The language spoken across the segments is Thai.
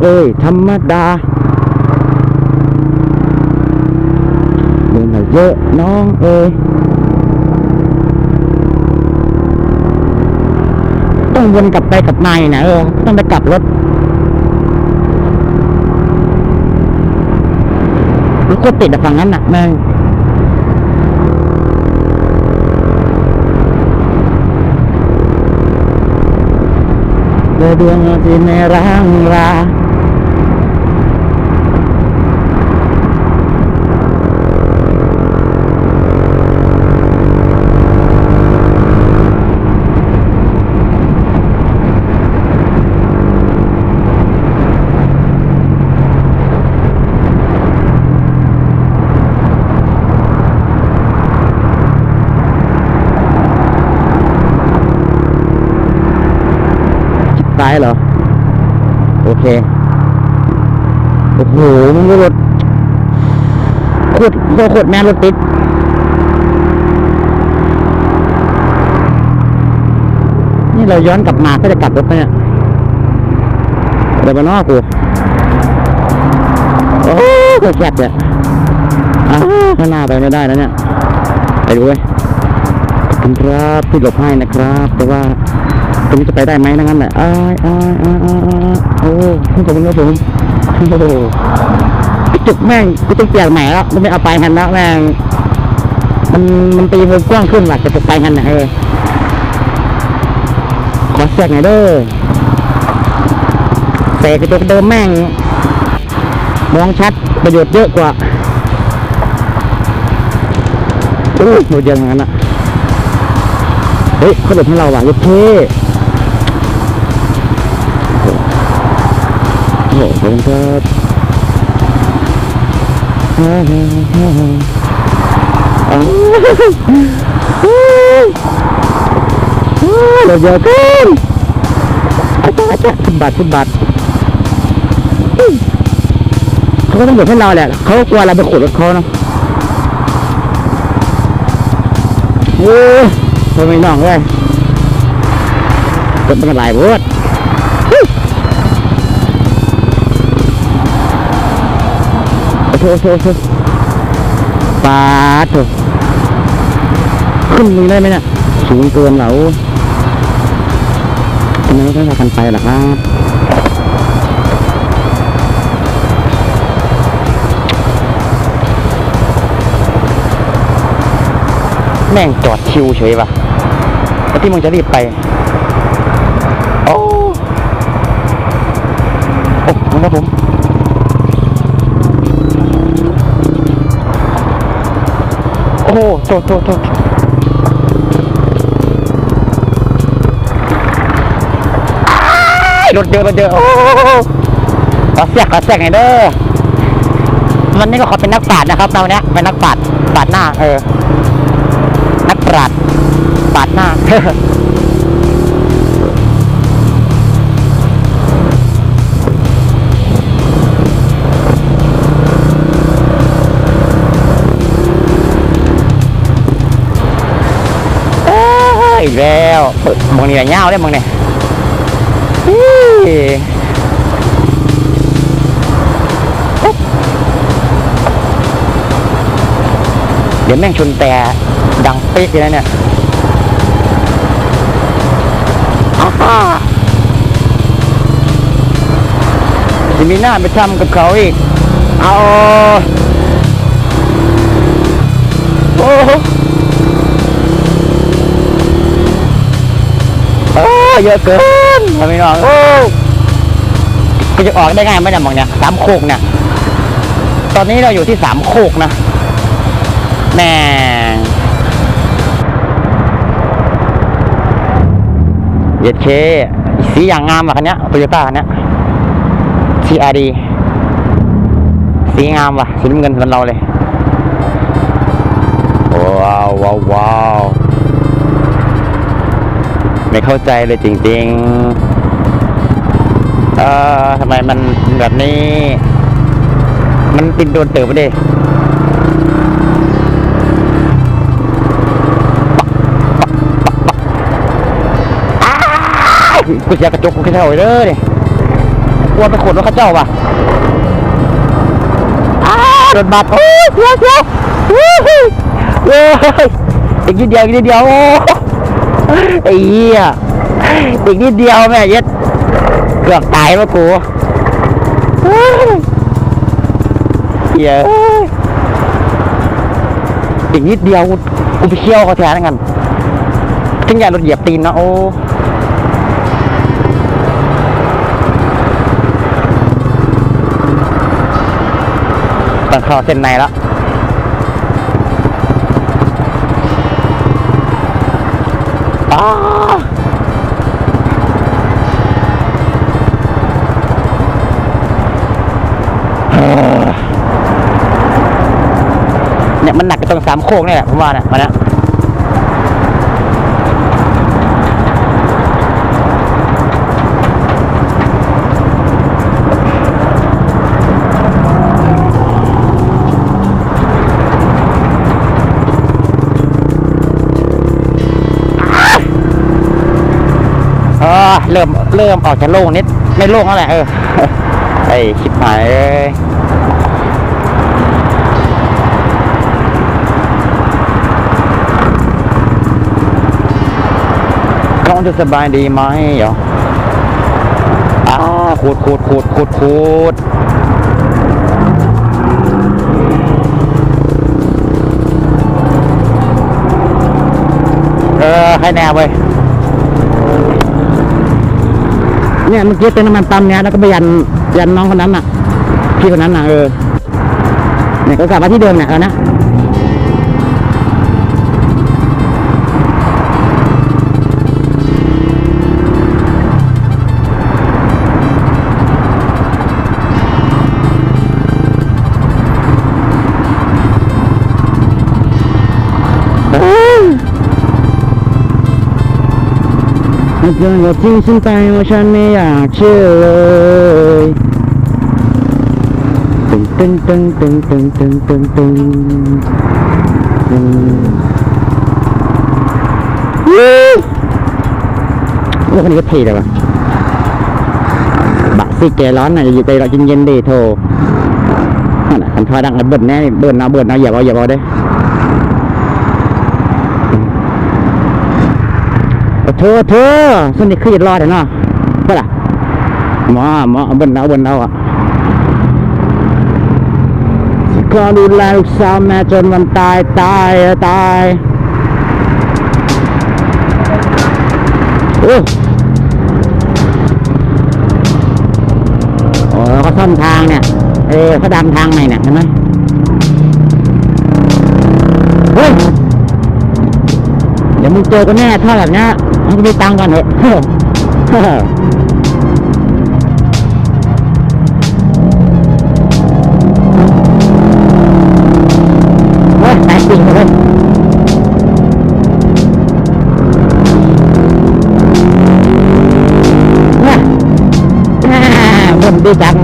เอ้ย ธรรมดาเดินมาเยอะน้องเอ้ยต้องวนกลับไปกลับมานะเออ ต้องไปกลับรถรถก็ติดอะฝั่งนั้นน่ะแม่งเดือดวงที่ในร่างรา โอเค โอ้โหมันรถโคตรโคตรแม่รถติดนี่เราย้อนกลับมาก็จะกลับรถไหมเนี่ยเดี๋ยวมานอกกูโอ้โหแคบเนี่ยอ้าวข้างหน้าไปไม่ได้แล้วเนี่ย ไปดูเว้ยคุณครับที่หลบให้นะครับ แต่ว่า ตรงจะไปได้ไหมนั่นแหละอ้ายอ้ายอ้ายอ้ายอ้ายโอ้ขอบคุณครับผมโอ้โหไอ้จุกแม่งกูต้องเปลี่ยนใหม่แล้วมันไม่เอาไปหันแล้วแม่งมันมันตีวงกว้างขึ้นว่ะจะไปหันนะเออขอแทรกหน่อยเด้อแต่กระจกเดิมแม่ง มองชัดประโยชน์เยอะกว่าโอ้ยหมดยังงั้นอะ เฮ้ยเขาหลบให้เราว่ะยุทธเท่ ขอบคุณครับฮ่าฮ่าฮ่าฮ่าอ้าวเราเยอะเกินอาจารย์อาจารย์สิบบาทสิบบาทเขาก็ต้องหลบให้เราแหละ เขาก็กลัวเราไปขูดรถเขาเนาะโอ้ยทำไมน้องเว้ยรถมันหลายเวิร์ด โอ้โหโอ้โหโอ้โหปาดเถขึ้นมึงได้ไหมเนี่ยสูงเกินเหราทำไมไม่พากันไปล่ะครับแม่งจอดคิวเฉยว่ะแล้วที่มึงจะรีบไป โอ้โอ้ครับผม โอ้โหโทษโทษโทษรถเยอะรถเยอะโอ้ขอเสียกขอเสียกหน่อยเด้อมันนี่ก็ขอเป็นนักปราชญ์นะครับเราเนี้ยเป็นนักปราชญ์ปราชญ์หน้า เออ นักปราชญ์ปาดหน้า อีกแล้วมึงนี่แหละเงาได้มึงเนี่ยเดี๋ยวแม่งชนแต่ดังเป๊กเลยนะเนี่ยฮ่าจะมีหน้าไปทำกับเขาอีก เอา โอ้ โหโอ้เยอะเกินทำไมน้องโอ้กูจะออกได้ไงไม่ได้มองเนี่ยสามโคกเนี่ยตอนนี้เราอยู่ที่สามโคกนะแม่งเย็ดเคสีอย่างงามว่ะคันเนี้ยโตโยต้าคันเนี้ย CRD สีงามว่ะสีน้ำเงินเหมือนเราเลย ว้าวว้าวว้าว ไม่เข้าใจเลยจริงๆ เอ่อทำไมมันแบบนี้ มันติดโดนเติบไปดิอ้าวกูจะกระจกกูแค่เท่าไหร่เด้อเนี่ยกลัวไปขนรถเข้าเจ้าว่ะอ้ารถบัสโอ้ยเสียเสียวโอ้ยโอ้ยอีกนิดเดียวอีกนิดเดียวโอ้ ไอ้เหี้ยอีกนิดเดียวแม่เย็ดเกือบตายแล้วกูเหี้ยเอ้ยอีกนิดเดียวกูไปเชี่ยวเขาแทนกันถึงอย่ารถเหยียบตีนนะโอ้ต้องเข้าเส้นในแล้ว หนักไปตรงสามโค้งนี่แหละผมว่าเนี่ยมันเนี่ยเริ่มเริ่มออกจากโล่งนิดไม่โล่งแล้วแหละเออไอ้ชิบหายเอ้ย องจะสบายดีไหมเหรออ้าขูดขูดขูดขูดขูดเออให้แน่เว้ยเนี่ยเมื่อกี้เติมน้ำมันปั๊มเนี่ยแล้วก็ไปยันยันน้องคนนั้นน่ะ พี่คนนั้นน่ะเออเนี่ยก็กลับมาที่เดิมเนี่ยแล้วนะ ถ้าเกิดว่าทิ้งฉันไปว่าฉันไม่อยากเชื่อเลยตึงตึงตึงตึงตึงตึงตึงตึงตึงวู้โอ้คนนี้ก็เท่เลยวะบักซี่แกร้อนน่ะอยู่ใจเราเย็นๆดิโทนั่นน่ะคันทอดังแล้วเบิ่นแน่เบิ่นเอาเบิ่นเอาอย่าเอาอย่าเอาเด้ โทษเธอสนิทขึ้นรอดเนาะเพื่อล่ะหมอหมอเอาบนเอาบนเอาอะก็ดูแลลูกสาวแม่จนวันตายตายตายโอ้โอ้แล้วก็ซ่อมทางเนี่ย เออเขาดันทางใหม่เนี่ยเห็นไหมเฮ้ย เดี๋ยวมึงเจอกันแน่ถ้าแบบเนี้ ยมึงมีตังก่อนเถอะเฮ้อเฮ้ยแตกจริงเลยเนี่ยแม่บนดีจัง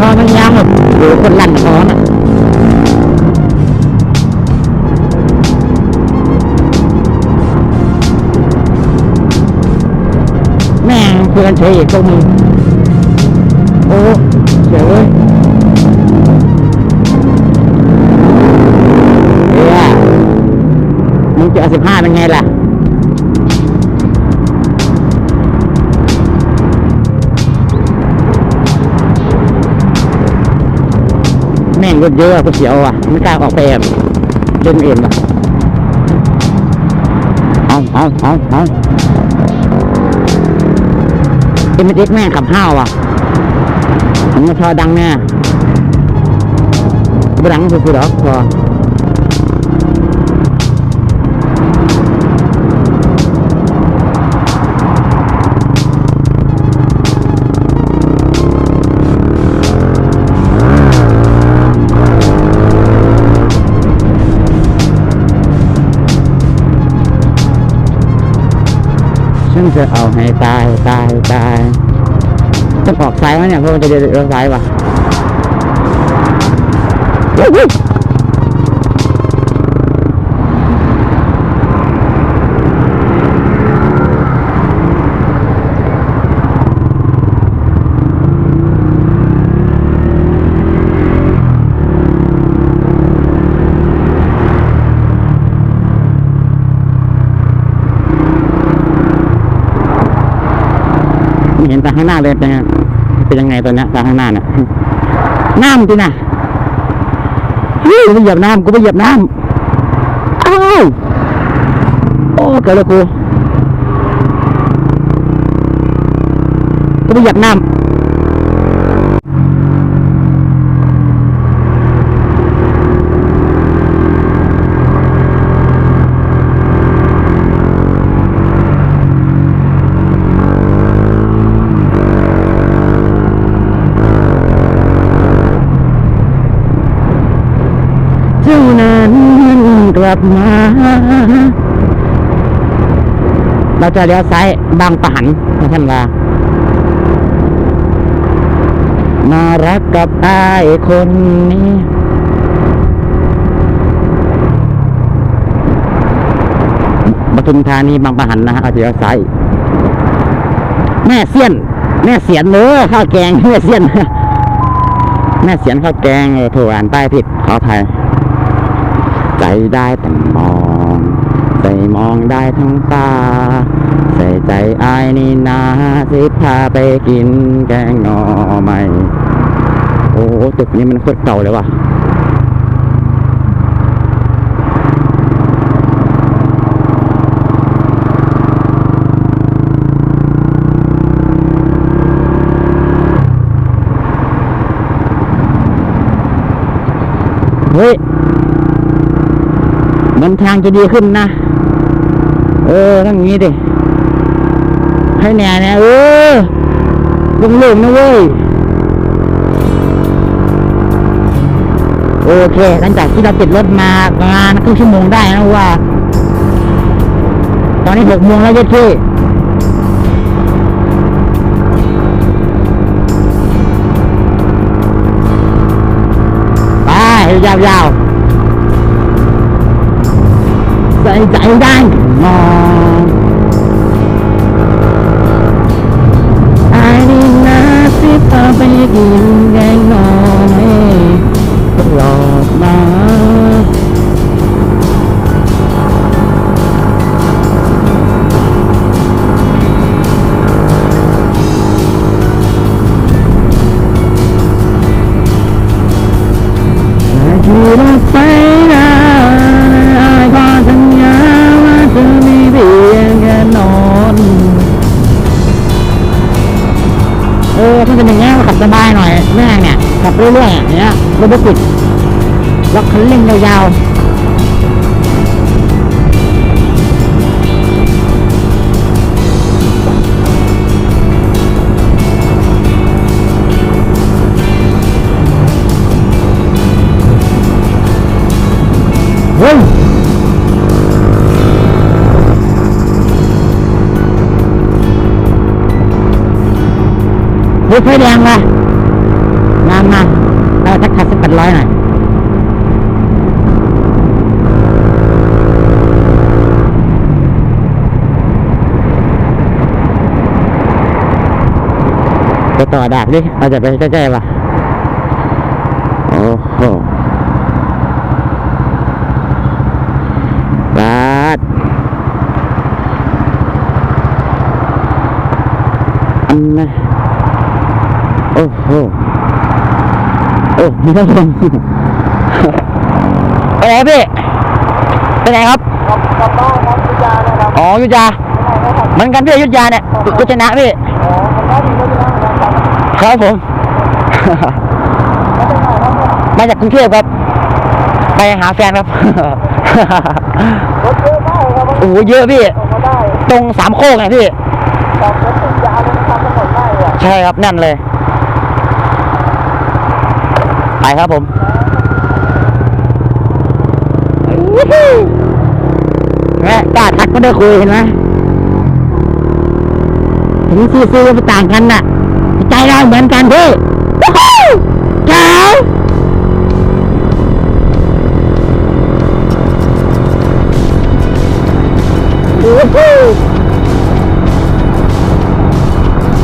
นอนมันยังอยู่คนลั่นคอนะ พื่อนเฉยอีกพวกมึงโอ้เสียวเว้ยเฮ้ยมึงเจอสิบห้าเป็นไงล่ะแม่งรถเยอะกูเสียวอะไม่กล้าออกไปแบบเล่นเองว่ะเอาเอาเอาเอา เอ็มเอ็กแม่ขับห้าวอะผมมาชอดังแน่ไม่ดังสุดๆหรอกพอ จะเอาให้ตายตายตายต้องออกซ้ายไหมเนี่ยเพราะมันจะเดินเลี้ยวซ้ายว่ะ เห็นแต่ข้างหน้าเลยเป็นไงเป็นยังไงตัวเนี้ยตาข้างหน้าเนี่ยน้ำจริงนะเฮ้ยกูไปเหยียบน้ำกูไปเหยียบน้ำอ้าวโอ้เกิดอะไรกูกูไปเหยียบน้ำ เจ้านั้นกลับมา เราจะเลี้ยวซ้ายบางปะหันนะท่านว่ามารักกับไอ้คนนี้ปทุมธานีบางปะหันนะฮะเอาจะเลี้ยวซ้ายแม่เสียน แม่เสียนเนอข้าวแกงแม่เสียนแม่เสียนข้าวแกงเออถูกอ่านป้ายผิดขออภัย ใจได้แต่มอง ใส่มองได้ทั้งตา ใส่ใจอายนี่นาสิพาไปกินแกงหน่อไม่โอ้ตึกนี้มันโคตรเก่าเลยว่ะ เฮ้ย มันทางจะดีขึ้นนะ เออต้องงี้ดิ ให้แน่แน่เออลุงลุงๆนะเว้ย โอเค หลังจากที่เราติดรถมาประมาณครึ่งชั่วโมงได้นะว่า ตอนนี้หกโมงแล้วเยัดที่ไปยาวๆ ใส่ใจได้มอ เงี้ยรถไม่ติดล็อกคันเร่งยาวๆเฮ้ยรถไฟแดงมามามาเราทักทักสักแปดร้อยหน่อยไปต่อดาบดิเราจะไปใกล้ๆป่ะโอ้โหบาดอันนะโอ้โหโอ้ มีท่านผู้ชมไปไหนครับพี่ไปไหนครับครับกลับบ้านครับพิจารนะครับอ๋ออยุธยาเหมือนกันพี่อยุธยาเนี่ยกุชนะพี่อ๋อมันได้ดีก็จะนั่งนะครับครับผมแล้วเป็นไงครับเนี่ยมาจากกรุงเทพครับ ไปหาแฟนครับรถเยอะมากเลยครับโอ้โหเยอะพี่ออกมาได้ตรงสามโคกไงพี่แต่รถติดยาวเลยนะครับถนนได้อะใช่ครับแน่นเลย ไปครับผมแม่กล้าทักก็ได้คุยเห็นไหมถึงซีซีมันต่างกันน่ะ ใจเราเหมือนกันพี่วู้ฮู้แจ๋ววู้ฮู้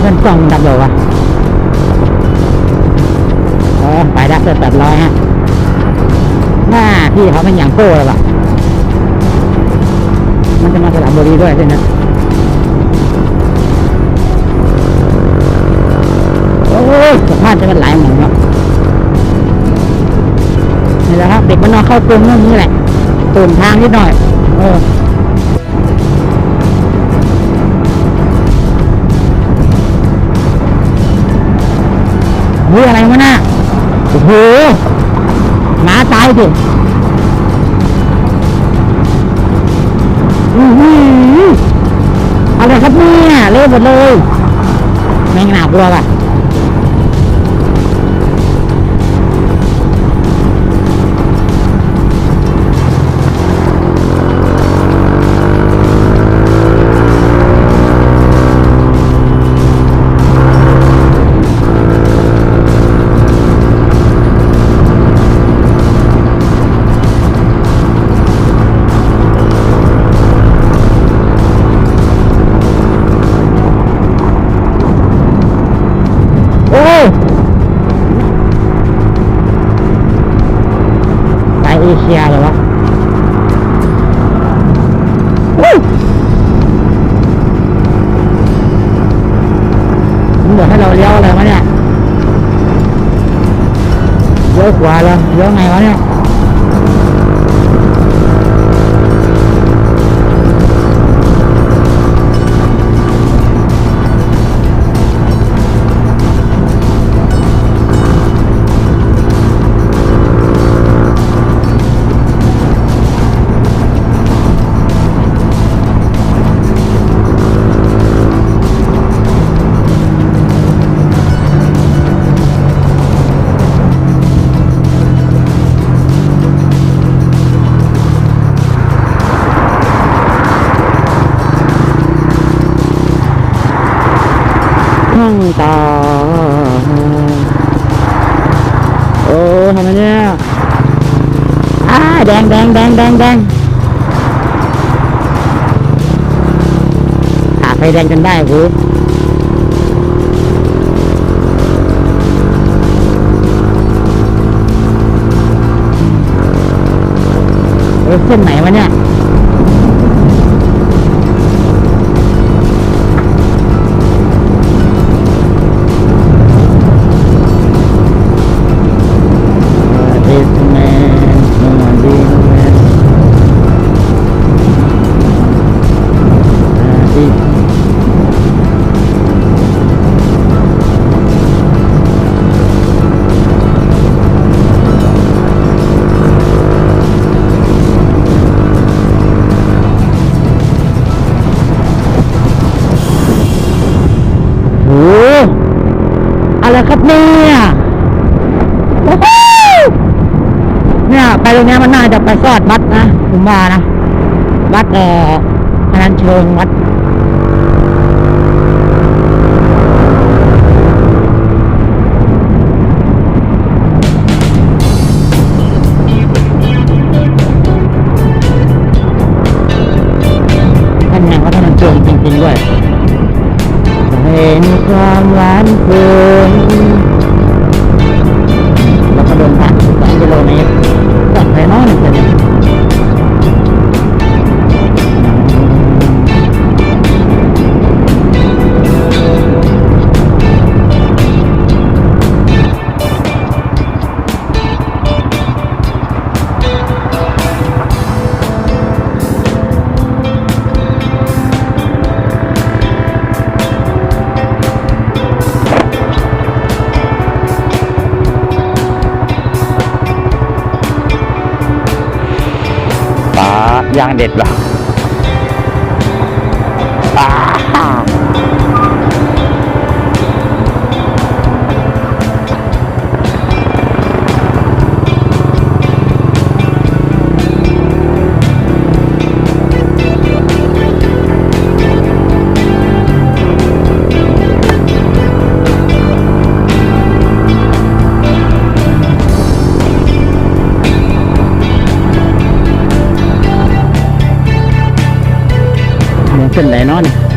เงินกล่องดับเลยวะ ไปได้เสร็จแปดร้อยฮะหน้าพี่เขาเป็นอย่างโก้เลยว่ะมันจะมาสระบุรีด้วยใช่ไหมโอ้ยสะพานจะเป็นหลายหมองครับนี่แหละครับเด็กมันนอนเข้ากรงเรื่อนี้แหละตื่นทางนิดหน่อยเออเฮ้ยอะไรวะน่ะ โอ้โหหนาตายดิอือหืออะไรครับเนี่ยเละหมดเลย แมงหนาบลัวป่ะ รอเลี้ยวไงวะเนี่ย ดงแดงแดงแดงขาไฟแดงจนได้กูเออเส้นไหนวะเนี่ย ตรงนี้มันน่าจะไปซอดวัดนะผมว่านะวัดเอ่อพนันเชิงวัดท่านยังวัดพนันเชิงจริงๆด้วยเห็นความหวานเกิ เส้นไหนเนาะนี่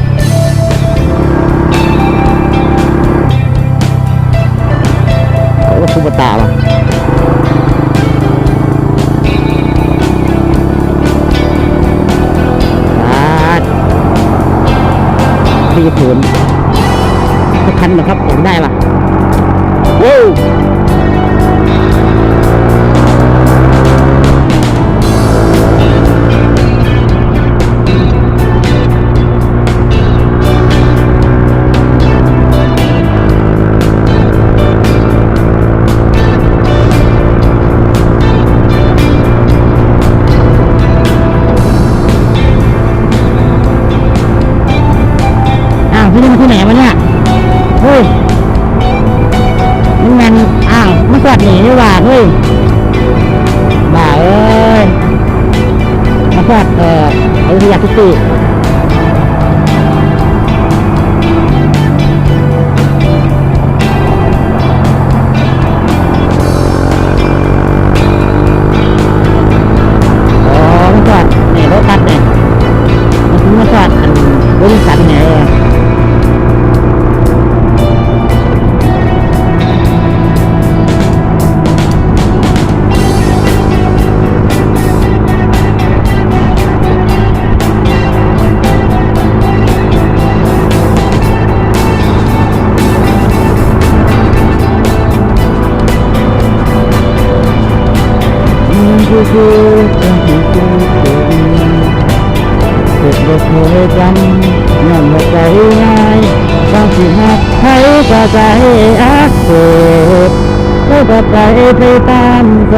หน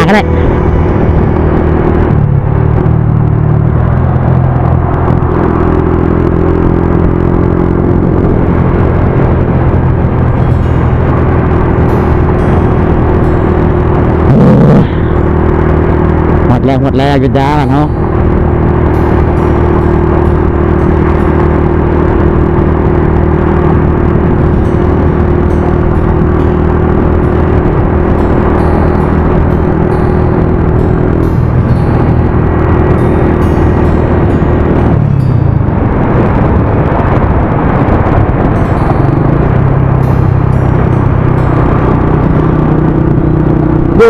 าก็ได้หมดแล้วหมดแล้วยุดยาเนาะ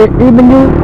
even you